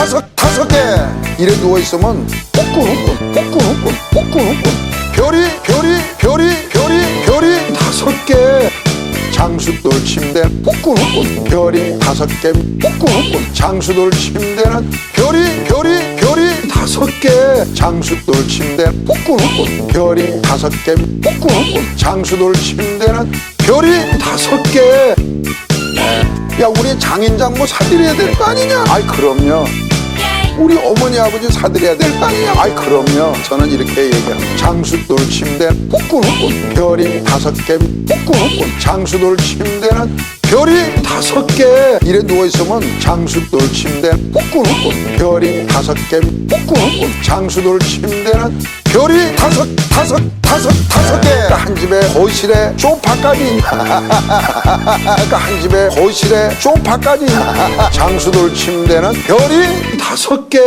다섯 다섯 개. 이래 누워 있으면 후끈 후끈 후끈 별이 별이 별이 별이 별이 다섯 개. 장수돌 침대 후끈 별이 다섯 개 후끈 장수돌 침대는 별이 별이 별이 다섯 개. 장수돌 침대 후끈 별이 다섯 개 후끈 장수돌 침대는 별이 다섯 개. 야 우리 장인장 뭐 사드려야 될 거 아니냐? 아이 그럼요 우리 어머니 아버지 사드려야 될거 아니냐 아이 그럼요. 저는 이렇게 얘기합니다. 장수돌 침대 후끈 별이 다섯 개 후끈 장수돌 침대는 별이 다섯 개. 이래 누워 있으면 장수돌 침대 후끈 별이 다섯 개 후끈 장수돌 침대는 별이 다섯 다섯 집에 거실에 소파까지 그러니까 한 집에 거실에 소파까지 장수돌 침대는 별이 다섯 개